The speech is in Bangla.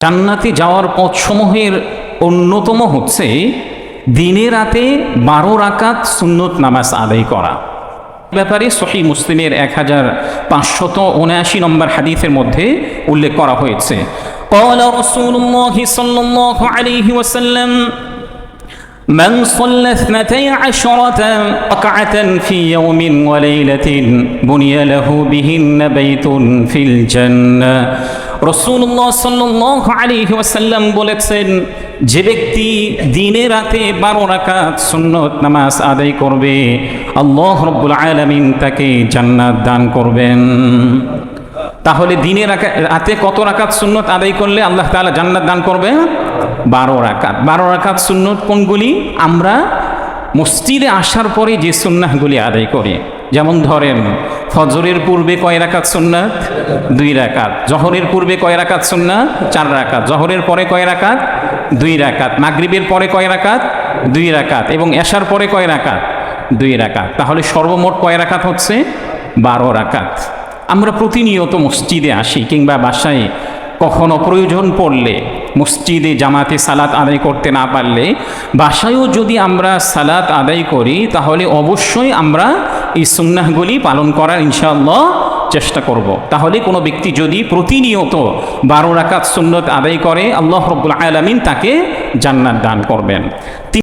জান্নাতে যাওয়ার পথসমূহের অন্যতম হচ্ছে দিনে রাতে বারো রাকাত সুন্নত নামাজ আদায় করা ব্যাপারে সহি মুসলিমের এক হাজার পাঁচশত উনআশি নম্বর হাদিসের মধ্যে উল্লেখ করা হয়েছে قال رسول الله صلى الله عليه وسلم من صلى اثنتي عشرة ركعة في يوم وليلة بني له بهن بيت في الجنة রসুল্লাহ সাল্লাহ আলী ওয়াসাল্লাম বলেছেন যে ব্যক্তি দিনে রাতে বারো রাকাত সুন্নত নামাজ আদায় করবে আল্লাহ রব্বুল আলমিন তাকে জান্নাত দান করবেন তাহলে দিনে রাকা- রাতে কত রাকাত সুন্নত আদায় করলে আল্লাহ তাআলা জান্নাত দান করবে বারো রাকাত। বারো রাকাত সুন্নত কোনগুলি? আমরা মসজিদে আসার পরে যে সুন্নাহগুলি আদায় করি। যেমন ধরেন, ফজরের পূর্বে কয় রাকাত সুন্নাত? দুই রাকাত। জহরের পূর্বে কয় রাকাত সুন্নাত? চার রাকাত। জহরের পরে কয় রাকাত? দুই রাকাত। মাগরিবের পরে কয় রাকাত? দুই রাকাত। এবং এশার পরে কয় রাকাত? দুই রাকাত। তাহলে সর্বমোট কয় রাকাত হচ্ছে? বারো রাকাত। আমরা প্রতিনিয়ত মসজিদে আসি কিংবা বাসায় কখনো প্রয়োজন পড়লে মসজিদে জামাতে সালাত আদায় করতে না পারলে বাসায়ও যদি আমরা সালাত আদায় করি, তাহলে অবশ্যই আমরা এই সুন্নাহগুলি পালন করার ইনশাআল্লাহ চেষ্টা করব। তাহলে কোনো ব্যক্তি যদি প্রতিনিয়ত বারো রাকাত সুন্নত আদায় করে, আল্লাহ রব্বুল আলমিন তাকে জান্নাত দান করবেন